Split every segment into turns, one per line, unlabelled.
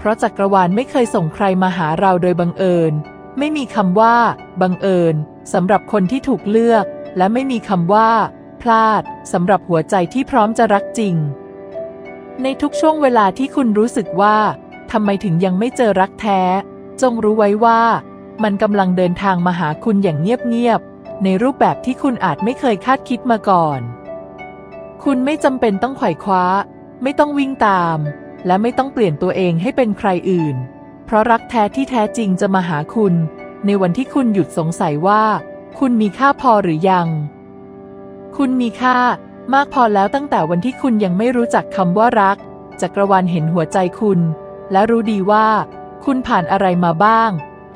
เพราะจักรวาลไม่เคยส่งใครมาหาเราโดยบังเอิญ ไม่มีคำว่า บังเอิญสำหรับคนที่ถูกเลือก และไม่มีคำว่า พลาดสำหรับหัวใจที่พร้อมจะรักจริง ในทุกช่วงเวลาที่คุณรู้สึกว่าทำไมถึงยังไม่เจอรักแท้ จงรู้ไว้ว่า มันกำลังเดินทางมาหาคุณอย่างเงียบๆในรูปแบบที่คุณอาจไม่เคยคาดคิดมาก่อน คุณไม่จำเป็นต้องไขว่คว้า ไม่ต้องวิ่งตาม และไม่ต้องเปลี่ยนตัวเองให้เป็นใครอื่น เพราะรักแท้ที่แท้จริงจะมาหาคุณ ในวันที่คุณหยุดสงสัยว่า คุณมีค่าพอหรือยัง คุณมีค่ามากพอแล้วตั้งแต่วันที่คุณยังไม่รู้จักคำว่ารัก จักรวาลเห็นหัวใจคุณ และรู้ดีว่า คุณผ่านอะไรมาบ้าง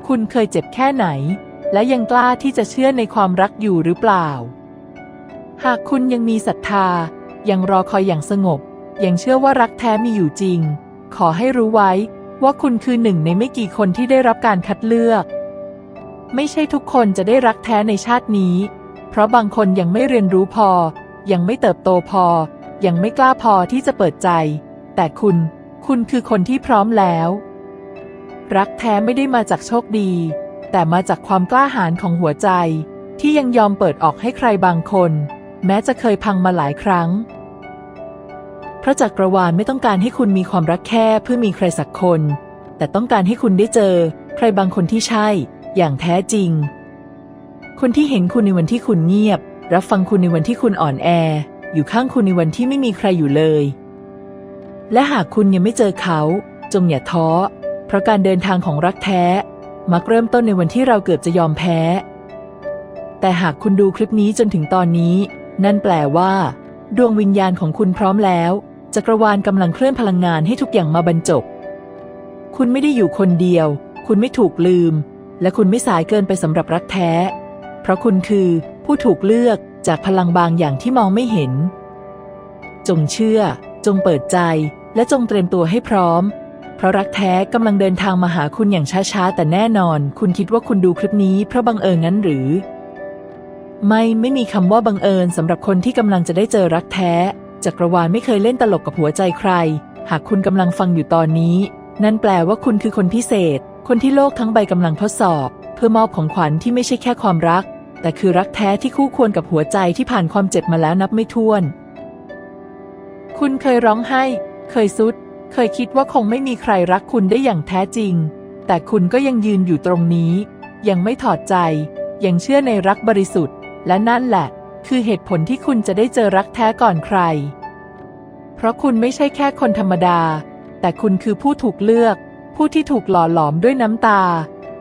คุณเคยเจ็บแค่ไหน และยังกล้าที่จะเชื่อในความรักอยู่หรือเปล่า หากคุณยังมีศรัทธา ยังรอคอยอย่างสงบ ยังเชื่อว่ารักแท้มีอยู่จริง ขอให้รู้ไว้ว่าคุณคือหนึ่งในไม่กี่คนที่ได้รับการคัดเลือก ไม่ใช่ทุกคนจะได้รักแท้ในชาตินี้ เพราะบางคนยังไม่เรียนรู้พอ ยังไม่เติบโตพอ ยังไม่กล้าพอที่จะเปิดใจ แต่คุณ คุณคือคนที่พร้อมแล้ว รักแท้ไม่ได้มาจากโชคดี แต่มาจากความกล้าหาญของหัวใจ ที่ยังยอมเปิดออกให้ใครบางคน แม้จะเคยพังมาหลายครั้ง พระจักรวาลไม่ต้องการให้คุณมีความรักแค่เพื่อมีใครสักคน แต่ต้องการให้คุณได้เจอ ใครบางคนที่ใช่ อย่างแท้จริง คนที่เห็นคุณในวันที่คุณเงียบ รับฟังคุณในวันที่คุณอ่อนแอ อยู่ข้างคุณในวันที่ไม่มีใครอยู่เลย และหากคุณยังไม่เจอเขา จงอย่าท้อ เพราะการเดินทางของรักแท้ มักเริ่มต้นในวันที่เราเกือบจะยอมแพ้ แต่หากคุณดูคลิปนี้จนถึงตอนนี้ นั่นแปลว่า ดวงวิญญาณของคุณพร้อมแล้ว จักรวาลกำลังเคลื่อนพลังงานให้ทุกอย่างมาบรรจบ คุณไม่ได้อยู่คนเดียว คุณไม่ถูกลืม และคุณไม่สายเกินไปสำหรับรักแท้ เพราะคุณคือผู้ถูกเลือกจากพลังบางอย่างที่มองไม่เห็น จงเชื่อ จงเปิดใจ และจงเตรียมตัวให้พร้อม เพราะรักแท้กำลังเดินทางมาหาคุณอย่างช้าๆ แต่แน่นอน คุณคิดว่าคุณดูคลิปนี้เพราะบังเอิญงั้นหรือ ไม่ ไม่มีคำว่าบังเอิญสำหรับคนที่กำลังจะได้เจอรักแท้ จักรวาลไม่เคยเล่นตลกกับหัวใจใคร หากคุณกำลังฟังอยู่ตอนนี้ นั่นแปลว่าคุณคือคนพิเศษ คนที่โลกทั้งใบกำลังทดสอบ เพื่อมอบของขวัญที่ไม่ใช่แค่ความรัก แต่คือรักแท้ที่คู่ควรกับหัวใจที่ผ่านความเจ็บมาแล้วนับไม่ถ้วน คุณเคยร้องไห้ เคยซุด เคยคิดว่าคงไม่มีใครรักคุณได้อย่างแท้จริง แต่คุณก็ยังยืนอยู่ตรงนี้ ยังไม่ถอดใจ ยังเชื่อในรักบริสุทธิ์ และนั่นแหละ คือเหตุผลที่คุณจะได้เจอรักแท้ก่อนใคร เพราะคุณไม่ใช่แค่คนธรรมดา แต่คุณคือผู้ถูกเลือก ผู้ที่ถูกหล่อหลอมด้วยน้ำตา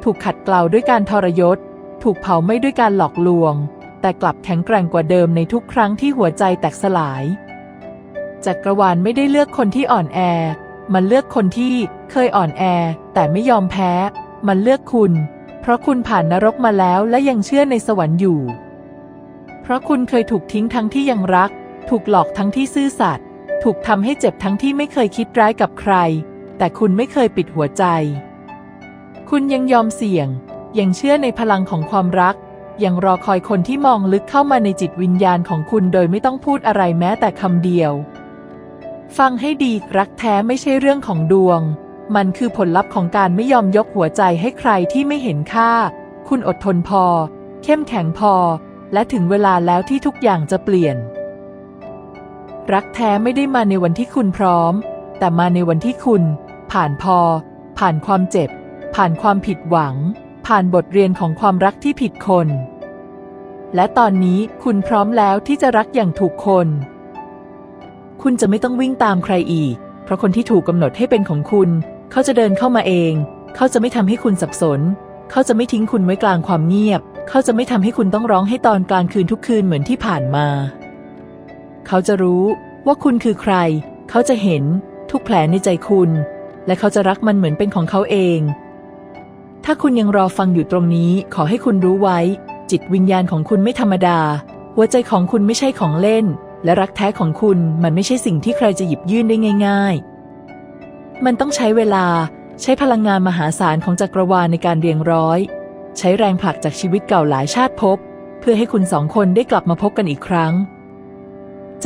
ถูกขัดเกลาด้วยการทรยศ ถูกเผาไม่ด้วยการหลอกลวง แต่กลับแข็งแกร่งกว่าเดิมในทุกครั้งที่หัวใจแตกสลายจักรวาลไม่ได้เลือกคนที่อ่อนแอ มันเลือกคนที่เคยอ่อนแอ แต่ไม่ยอมแพ้ มันเลือกคุณ เพราะคุณผ่านนรกมาแล้วและยังเชื่อในสวรรค์อยู่ เพราะคุณเคยถูกทิ้งทั้งที่ยังรัก ถูกหลอกทั้งที่ซื่อสัตย์ถูกทำให้เจ็บทั้งที่ไม่เคยคิดร้ายกับใคร แต่คุณไม่เคยปิดหัวใจ คุณยังยอมเสี่ยง ยังเชื่อในพลังของความรัก ยังรอคอยคนที่มองลึกเข้ามาในจิตวิญญาณของคุณโดยไม่ต้องพูดอะไรแม้แต่คำเดียว ฟังให้ดีรักแท้ไม่ใช่เรื่องของดวง มันคือผลลัพธ์ของการไม่ยอมยกหัวใจให้ใครที่ไม่เห็นค่า คุณอดทนพอ เข้มแข็งพอ และถึงเวลาแล้วที่ทุกอย่างจะเปลี่ยน รักแท้ไม่ได้มาในวันที่คุณพร้อม แต่มาในวันที่คุณ ผ่านพอ ผ่านความเจ็บ ผ่านความผิดหวัง ผ่านบทเรียนของความรักที่ผิดคน และตอนนี้คุณพร้อมแล้วที่จะรักอย่างถูกคน คุณจะไม่ต้องวิ่งตามใครอีก เพราะคนที่ถูกกำหนดให้เป็นของคุณ เขาจะเดินเข้ามาเอง เขาจะไม่ทำให้คุณสับสน เขาจะไม่ทิ้งคุณไว้กลางความเงียบ เขาจะไม่ทำให้คุณต้องร้องให้ตอนกลางคืนทุกคืนเหมือนที่ผ่านมา เขาจะรู้ว่าคุณคือใคร เขาจะเห็นทุกแผลในใจคุณ และเขาจะรักมันเหมือนเป็นของเขาเอง ถ้าคุณยังรอฟังอยู่ตรงนี้ ขอให้คุณรู้ไว้ จิตวิญญาณของคุณไม่ธรรมดา หัวใจของคุณไม่ใช่ของเล่น และรักแท้ของคุณมันไม่ใช่สิ่งที่ใครจะหยิบยื่นได้ง่าย ๆ มันต้องใช้เวลา ใช้พลังงานมหาศาลของจักรวาลในการเรียงร้อย ใช้แรงผลักจากชีวิตเก่าหลายชาติภพเพื่อให้คุณสองคนได้กลับมาพบกันอีกครั้ง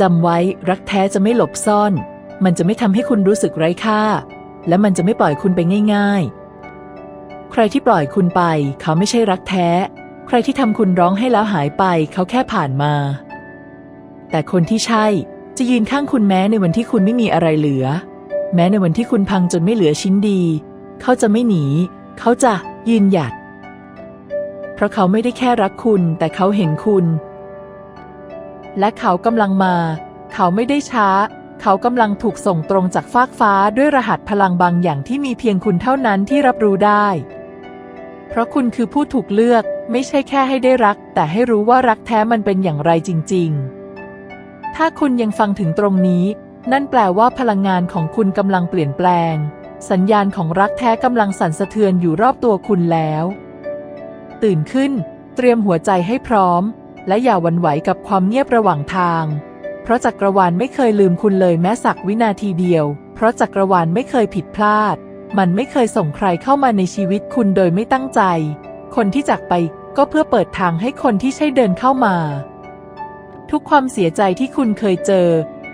จำไว้รักแท้จะไม่หลบซ่อน มันจะไม่ทำให้คุณรู้สึกไร้ค่า และมันจะไม่ปล่อยคุณไปง่าย ๆ ใครที่ปล่อยคุณไป เขาไม่ใช่รักแท้ ใครที่ทำคุณร้องให้แล้วหายไป เขาแค่ผ่านมา แต่คนที่ใช่จะยืนข้างคุณแม้ในวันที่คุณไม่มีอะไรเหลือ แม้ในวันที่คุณพังจนไม่เหลือชิ้นดี เขาจะไม่หนี เขาจะยืนหยัด เพราะเขาไม่ได้แค่รักคุณ แต่เขาเห็นคุณ และเขากำลังมา เขาไม่ได้ช้า เขากำลังถูกส่งตรงจากฟากฟ้าด้วยรหัสพลังบางอย่างที่มีเพียงคุณเท่านั้นที่รับรู้ได้ เพราะคุณคือผู้ถูกเลือกไม่ใช่แค่ให้ได้รัก แต่ให้รู้ว่ารักแท้มันเป็นอย่างไรจริง ๆ ถ้าคุณยังฟังถึงตรงนี้ นั่นแปลว่าพลังงานของคุณกำลังเปลี่ยนแปลง สัญญาณของรักแท้กำลังสั่นสะเทือนอยู่รอบตัวคุณแล้ว ตื่นขึ้น เตรียมหัวใจให้พร้อม และอย่าวันไหวกับความเงียบระหว่างทาง เพราะจักรวาลไม่เคยลืมคุณเลยแม้สักวินาทีเดียว เพราะจักรวาลไม่เคยผิดพลาด มันไม่เคยส่งใครเข้ามาในชีวิตคุณโดยไม่ตั้งใจ คนที่จากไปก็เพื่อเปิดทางให้คนที่ใช่เดินเข้ามา ทุกความเสียใจที่คุณเคยเจอ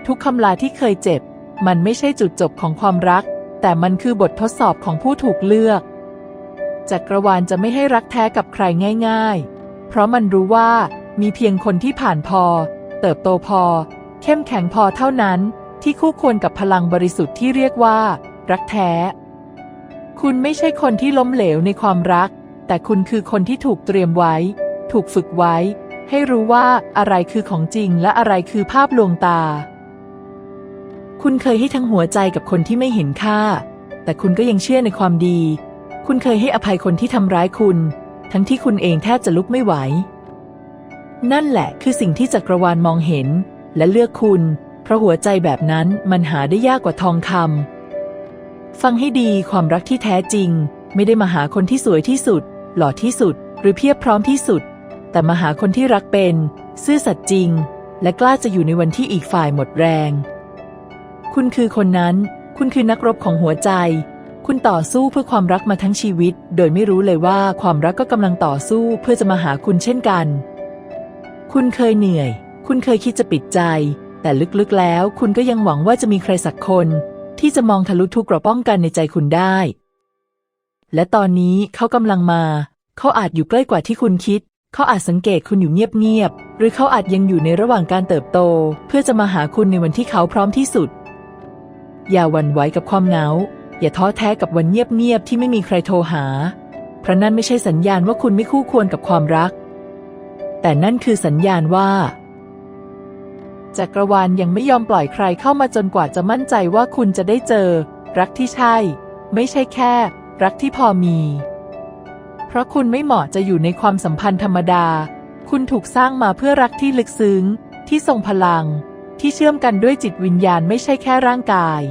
ทุกคำลาที่เคยเจ็บ มันไม่ใช่จุดจบของความรัก แต่มันคือบททดสอบของผู้ถูกเลือกจักรวาลจะไม่ให้รักแท้กับใครง่าย ๆ เพราะมันรู้ว่ามีเพียงคนที่ผ่านพอ เติบโตพอ เข้มแข็งพอเท่านั้น ที่คู่ควรกับพลังบริสุทธิ์ที่เรียกว่า รักแท้ คุณไม่ใช่คนที่ล้มเหลวในความรัก แต่คุณคือคนที่ถูกเตรียมไว้ ถูกฝึกไว้ ให้รู้ว่าอะไรคือของจริงและอะไรคือภาพลวงตา คุณเคยให้ทั้งหัวใจกับคนที่ไม่เห็นค่า แต่คุณก็ยังเชื่อในความดี คุณเคยให้อภัยคนที่ทำร้ายคุณ ทั้งที่คุณเองแทบจะลุกไม่ไหว นั่นแหละคือสิ่งที่จักรวาลมองเห็น และเลือกคุณ เพราะหัวใจแบบนั้นมันหาได้ยากกว่าทองคำฟังให้ดีความรักที่แท้จริง ไม่ได้มาหาคนที่สวยที่สุด หล่อที่สุด หรือเพียบพร้อมที่สุด แต่มาหาคนที่รักเป็น ซื่อสัตย์จริง และกล้าจะอยู่ในวันที่อีกฝ่ายหมดแรง คุณคือคนนั้น คุณคือนักรบของหัวใจ คุณต่อสู้เพื่อความรักมาทั้งชีวิต โดยไม่รู้เลยว่าความรักก็กำลังต่อสู้เพื่อจะมาหาคุณเช่นกัน คุณเคยเหนื่อย คุณเคยคิดจะปิดใจ แต่ลึกๆแล้ว คุณก็ยังหวังว่าจะมีใครสักคน ที่จะมองทะลุทุกกระป้องกันในใจคุณได้ และตอนนี้เขากำลังมา เขาอาจอยู่ใกล้กว่าที่คุณคิดเขาอาจสังเกตคุณอยู่เงียบๆ หรือเขาอาจยังอยู่ในระหว่างการเติบโต เพื่อจะมาหาคุณในวันที่เขาพร้อมที่สุด อย่าหวั่นไหวกับความเหงา อย่าท้อแท้กับวันเงียบๆที่ไม่มีใครโทรหา เพราะนั่นไม่ใช่สัญญาณว่าคุณไม่คู่ควรกับความรัก แต่นั่นคือสัญญาณว่าจักรวาลยังไม่ยอมปล่อยใครเข้ามาจนกว่าจะมั่นใจว่าคุณจะได้เจอ รักที่ใช่ ไม่ใช่แค่ รักที่พอมี เพราะคุณไม่เหมาะจะอยู่ในความสัมพันธ์ธรรมดา คุณถูกสร้างมาเพื่อรักที่ลึกซึ้ง ที่ทรงพลัง ที่เชื่อมกันด้วยจิตวิญญาณไม่ใช่แค่ร่างกาย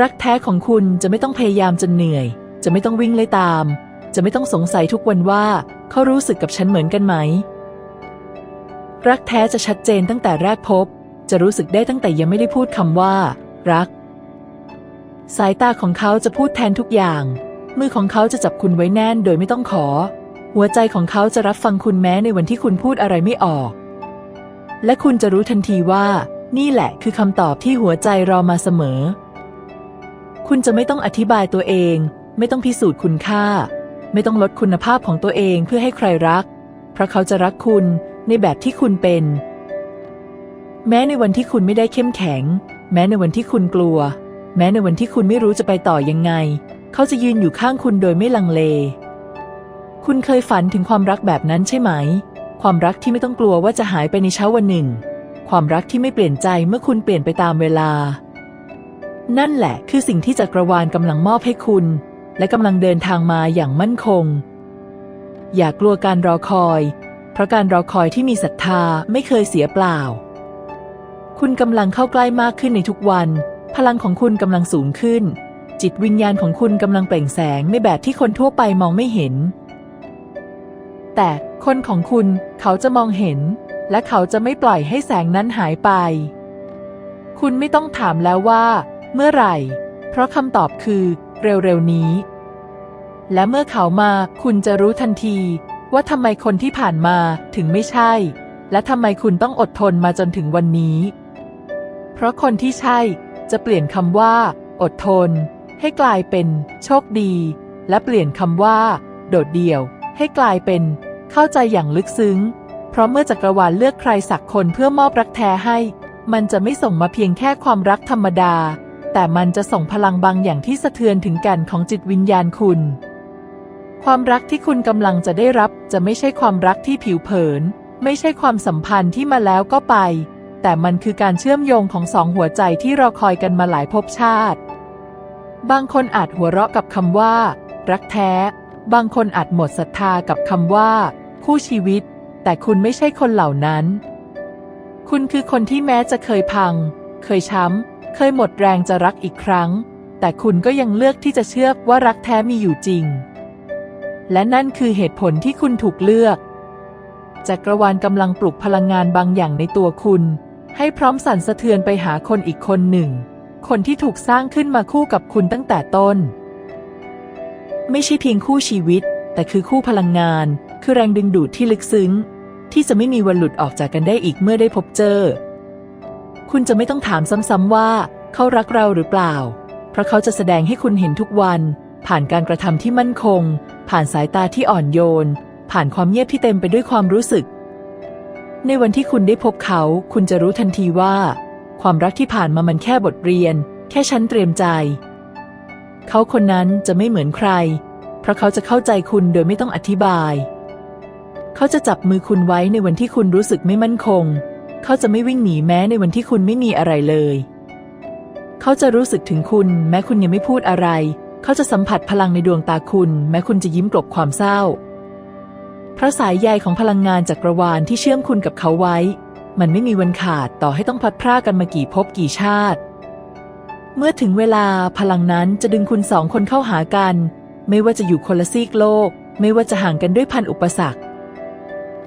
รักแท้ของคุณจะไม่ต้องพยายามจนเหนื่อย จะไม่ต้องวิ่งไล่ตาม จะไม่ต้องสงสัยทุกวันว่า เขารู้สึกกับฉันเหมือนกันไหม รักแท้จะชัดเจนตั้งแต่แรกพบ จะรู้สึกได้ตั้งแต่ยังไม่ได้พูดคำว่า รัก สายตาของเขาจะพูดแทนทุกอย่าง มือของเขาจะจับคุณไว้แน่นโดยไม่ต้องขอ หัวใจของเขาจะรับฟังคุณแม้ในวันที่คุณพูดอะไรไม่ออก และคุณจะรู้ทันทีว่า นี่แหละคือคำตอบที่หัวใจรอมาเสมอ คุณจะไม่ต้องอธิบายตัวเอง ไม่ต้องพิสูจน์คุณค่า ไม่ต้องลดคุณภาพของตัวเองเพื่อให้ใครรัก เพราะเขาจะรักคุณในแบบที่คุณเป็น แม้ในวันที่คุณไม่ได้เข้มแข็ง แม้ในวันที่คุณกลัว แม้ในวันที่คุณไม่รู้จะไปต่อยังไง เขาจะยืนอยู่ข้างคุณโดยไม่ลังเล คุณเคยฝันถึงความรักแบบนั้นใช่ไหม ความรักที่ไม่ต้องกลัวว่าจะหายไปในเช้าวันหนึ่ง ความรักที่ไม่เปลี่ยนใจเมื่อคุณเปลี่ยนไปตามเวลา นั่นแหละคือสิ่งที่จักรวาลกำลังมอบให้คุณ และกำลังเดินทางมาอย่างมั่นคง อย่ากลัวการรอคอย เพราะการรอคอยที่มีศรัทธาไม่เคยเสียเปล่า คุณกำลังเข้าใกล้มากขึ้นในทุกวัน พลังของคุณกำลังสูงขึ้น จิตวิญญาณของคุณกำลังเปล่งแสงในแบบที่คนทั่วไปมองไม่เห็น แต่ คนของคุณเขาจะมองเห็น และเขาจะไม่ปล่อยให้แสงนั้นหายไป คุณไม่ต้องถามแล้วว่า เมื่อไหร่ เพราะคำตอบคือ เร็วๆนี้ และเมื่อเขามาคุณจะรู้ทันที ว่าทำไมคนที่ผ่านมาถึงไม่ใช่ และทำไมคุณต้องอดทนมาจนถึงวันนี้ เพราะคนที่ใช่จะเปลี่ยนคำว่า อดทน ให้กลายเป็น โชคดี และเปลี่ยนคำว่า โดดเดี่ยว ให้กลายเป็น เข้าใจอย่างลึกซึ้ง เพราะเมื่อจักรวาลเลือกใครสักคนเพื่อมอบรักแท้ให้ มันจะไม่ส่งมาเพียงแค่ความรักธรรมดา แต่มันจะส่งพลังบางอย่างที่สะเทือนถึงแก่นของจิตวิญญาณคุณ ความรักที่คุณกำลังจะได้รับจะไม่ใช่ความรักที่ผิวเผิน ไม่ใช่ความสัมพันธ์ที่มาแล้วก็ไป แต่มันคือการเชื่อมโยงของสองหัวใจที่รอคอยกันมาหลายภพชาติ บางคนอาจหัวเราะกับคำว่า รักแท้ บางคนอาจหมดศรัทธากับคำว่าคู่ชีวิต แต่คุณไม่ใช่คนเหล่านั้น คุณคือคนที่แม้จะเคยพัง เคยช้ำ เคยหมดแรงจะรักอีกครั้ง แต่คุณก็ยังเลือกที่จะเชื่อว่ารักแท้มีอยู่จริง และนั่นคือเหตุผลที่คุณถูกเลือก จักรวาลกำลังปลุกพลังงานบางอย่างในตัวคุณ ให้พร้อมสั่นสะเทือนไปหาคนอีกคนหนึ่ง คนที่ถูกสร้างขึ้นมาคู่กับคุณตั้งแต่ต้น ไม่ใช่เพียงคู่ชีวิต แต่คือคู่พลังงาน คือแรงดึงดูดที่ลึกซึ้ง ที่จะไม่มีวันหลุดออกจากกันได้อีกเมื่อได้พบเจอ คุณจะไม่ต้องถามซ้ำๆว่า เขารักเราหรือเปล่า เพราะเขาจะแสดงให้คุณเห็นทุกวัน ผ่านการกระทำที่มั่นคง ผ่านสายตาที่อ่อนโยน ผ่านความเงียบที่เต็มไปด้วยความรู้สึก ในวันที่คุณได้พบเขา คุณจะรู้ทันทีว่า ความรักที่ผ่านมามันแค่บทเรียน แค่ชั้นเตรียมใจ เขาคนนั้นจะไม่เหมือนใคร เพราะเขาจะเข้าใจคุณโดยไม่ต้องอธิบาย เขาจะจับมือคุณไว้ในวันที่คุณรู้สึกไม่มั่นคง เขาจะไม่วิ่งหนีแม้ในวันที่คุณไม่มีอะไรเลย เขาจะรู้สึกถึงคุณ แม้คุณยังไม่พูดอะไร เขาจะสัมผัสพลังในดวงตาคุณ แม้คุณจะยิ้มกลบความเศร้าเพราะสายใยของพลังงานจักรวาลที่เชื่อมคุณกับเขาไว้ มันไม่มีวันขาดต่อให้ต้องพลัดพรากกันมากี่ภพกี่ชาติ เมื่อถึงเวลาพลังนั้นจะดึงคุณสองคนเข้าหากัน ไม่ว่าจะอยู่คนละซีกโลก ไม่ว่าจะห่างกันด้วยพันอุปสรรค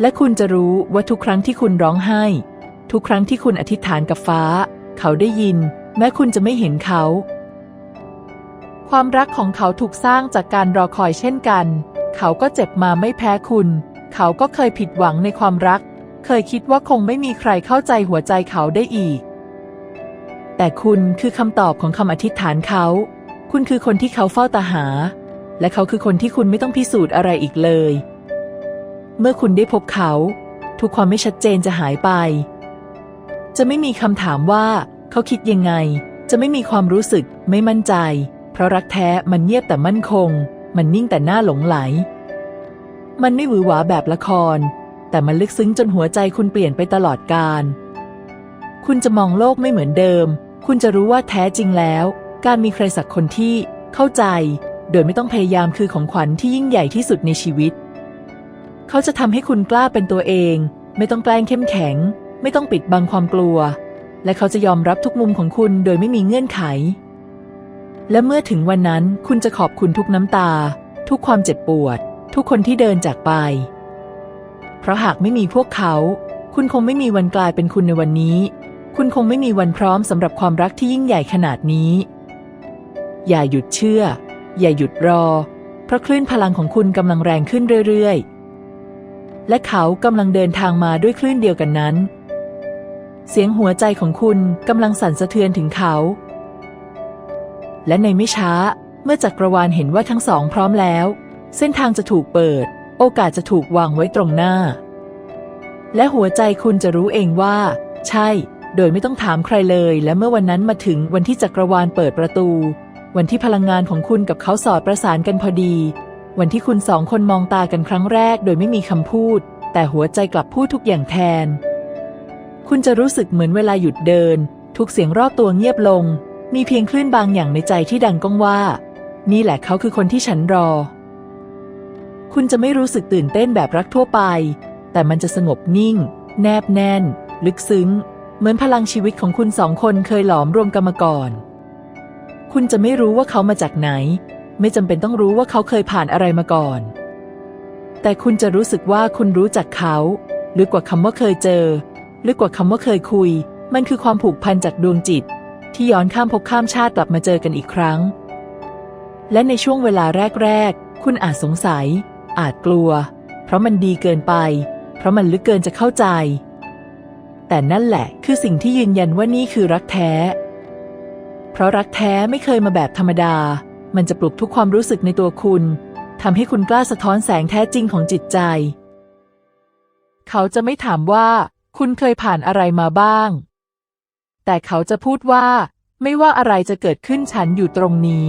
และคุณจะรู้ว่าทุกครั้งที่คุณร้องไห้ ทุกครั้งที่คุณอธิษฐานกับฟ้า เขาได้ยิน แม้คุณจะไม่เห็นเขา ความรักของเขาถูกสร้างจากการรอคอยเช่นกัน เขาก็เจ็บมาไม่แพ้คุณ เขาก็เคยผิดหวังในความรัก เคยคิดว่าคงไม่มีใครเข้าใจหัวใจเขาได้อีก แต่คุณคือคำตอบของคำอธิษฐานเขา คุณคือคนที่เขาเฝ้าตาหา และเขาคือคนที่คุณไม่ต้องพิสูจน์อะไรอีกเลย เมื่อคุณได้พบเขา ทุกความไม่ชัดเจนจะหายไป จะไม่มีคำถามว่า เขาคิดยังไง จะไม่มีความรู้สึกไม่มั่นใจ เพราะรักแท้มันเงียบแต่มั่นคง มันนิ่งแต่หน้าหลงไหล มันไม่หวือหวาแบบละคร แต่มันลึกซึ้งจนหัวใจคุณเปลี่ยนไปตลอดกาลคุณจะมองโลกไม่เหมือนเดิม คุณจะรู้ว่าแท้จริงแล้ว การมีใครสักคนที่เข้าใจ โดยไม่ต้องพยายามคือของขวัญที่ยิ่งใหญ่ที่สุดในชีวิต เขาจะทำให้คุณกล้าเป็นตัวเอง ไม่ต้องแกล้งเข้มแข็ง ไม่ต้องปิดบังความกลัว และเขาจะยอมรับทุกมุมของคุณโดยไม่มีเงื่อนไข และเมื่อถึงวันนั้นคุณจะขอบคุณทุกน้ำตา ทุกความเจ็บปวด ทุกคนที่เดินจากไป เพราะหากไม่มีพวกเขา คุณคงไม่มีวันกลายเป็นคุณในวันนี้ คุณคงไม่มีวันพร้อมสำหรับความรักที่ยิ่งใหญ่ขนาดนี้ อย่าหยุดเชื่อ อย่าหยุดรอ เพราะคลื่นพลังของคุณกำลังแรงขึ้นเรื่อยๆ และเขากำลังเดินทางมาด้วยคลื่นเดียวกันนั้น เสียงหัวใจของคุณกำลังสั่นสะเทือนถึงเขา และในไม่ช้าเมื่อจักรวาลเห็นว่าทั้งสองพร้อมแล้ว เส้นทางจะถูกเปิด โอกาสจะถูกวางไว้ตรงหน้า และหัวใจคุณจะรู้เองว่า ใช่ โดยไม่ต้องถามใครเลย และเมื่อวันนั้นมาถึงวันที่จักรวาลเปิดประตู วันที่พลังงานของคุณกับเขาสอดประสานกันพอดี วันที่คุณสองคนมองตากันครั้งแรก โดยไม่มีคำพูด แต่หัวใจกลับพูดทุกอย่างแทน คุณจะรู้สึกเหมือนเวลาหยุดเดิน ทุกเสียงรอบตัวเงียบลง มีเพียงคลื่นบางอย่างในใจที่ดังก้องว่า นี่แหละเขาคือคนที่ฉันรอ คุณจะไม่รู้สึกตื่นเต้นแบบรักทั่วไป แต่มันจะสงบนิ่ง แนบแน่น ลึกซึ้ง เหมือนพลังชีวิตของคุณสองคนเคยหลอมรวมกันมาก่อน คุณจะไม่รู้ว่าเขามาจากไหน ไม่จำเป็นต้องรู้ว่าเขาเคยผ่านอะไรมาก่อน แต่คุณจะรู้สึกว่าคุณรู้จักเขาลึกกว่าคำว่าเคยเจอลึกกว่าคำว่าเคยคุย มันคือความผูกพันจากดวงจิต ที่ย้อนข้ามภพข้ามชาติกลับมาเจอกันอีกครั้ง และในช่วงเวลาแรก ๆ คุณอาจสงสัย อาจกลัว เพราะมันดีเกินไป เพราะมันลึกเกินจะเข้าใจ แต่นั่นแหละคือสิ่งที่ยืนยันว่านี่คือรักแท้ เพราะรักแท้ไม่เคยมาแบบธรรมดา มันจะปลุกทุกความรู้สึกในตัวคุณทำให้คุณกล้าสะท้อนแสงแท้จริงของจิตใจ เขาจะไม่ถามว่า คุณเคยผ่านอะไรมาบ้าง แต่เขาจะพูดว่า ไม่ว่าอะไรจะเกิดขึ้นฉันอยู่ตรงนี้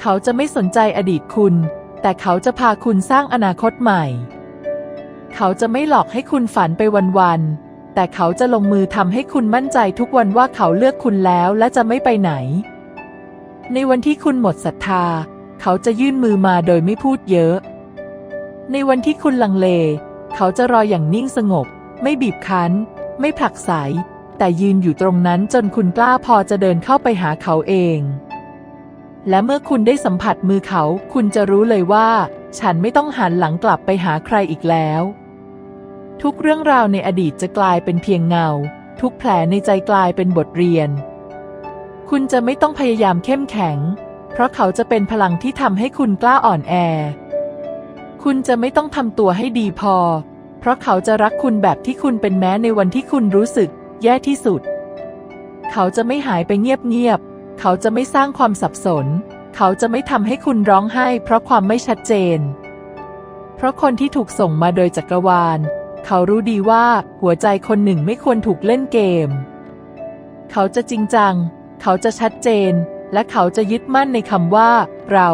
เขาจะไม่สนใจอดีตคุณ แต่เขาจะพาคุณสร้างอนาคตใหม่ เขาจะไม่หลอกให้คุณฝันไปวันๆ แต่เขาจะลงมือทำให้คุณมั่นใจทุกวันว่าเขาเลือกคุณแล้วและจะไม่ไปไหน ในวันที่คุณหมดศรัทธา เขาจะยื่นมือมาโดยไม่พูดเยอะ ในวันที่คุณลังเล เขาจะรออย่างนิ่งสงบ ไม่บีบคั้น ไม่ผลักไส แต่ยืนอยู่ตรงนั้นจนคุณกล้าพอจะเดินเข้าไปหาเขาเอง และเมื่อคุณได้สัมผัสมือเขา คุณจะรู้เลยว่า ฉันไม่ต้องหันหลังกลับไปหาใครอีกแล้ว ทุกเรื่องราวในอดีตจะกลายเป็นเพียงเงา ทุกแผลในใจกลายเป็นบทเรียน คุณจะไม่ต้องพยายามเข้มแข็ง เพราะเขาจะเป็นพลังที่ทำให้คุณกล้าอ่อนแอ คุณจะไม่ต้องทำตัวให้ดีพอ เพราะเขาจะรักคุณแบบที่คุณเป็นแม้ในวันที่คุณรู้สึก แย่ที่สุด เขาจะไม่หายไปเงียบๆ เขาจะไม่สร้างความสับสน เขาจะไม่ทำให้คุณร้องไห้ เพราะความไม่ชัดเจน เพราะคนที่ถูกส่งมาโดยจักรวาล เขารู้ดีว่าหัวใจคนหนึ่งไม่ควรถูกเล่นเกม เขาจะจริงจัง เขาจะชัดเจน และเขาจะยึดมั่นในคำว่า เรา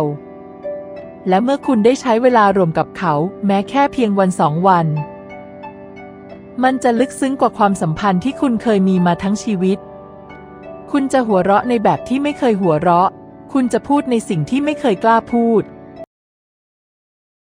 และเมื่อคุณได้ใช้เวลารวมกับเขา แม้แค่เพียงวันสองวัน มันจะลึกซึ้งกว่าความสัมพันธ์ที่คุณเคยมีมาทั้งชีวิต คุณจะหัวเราะในแบบที่ไม่เคยหัวเราะ คุณจะพูดในสิ่งที่ไม่เคยกล้าพูด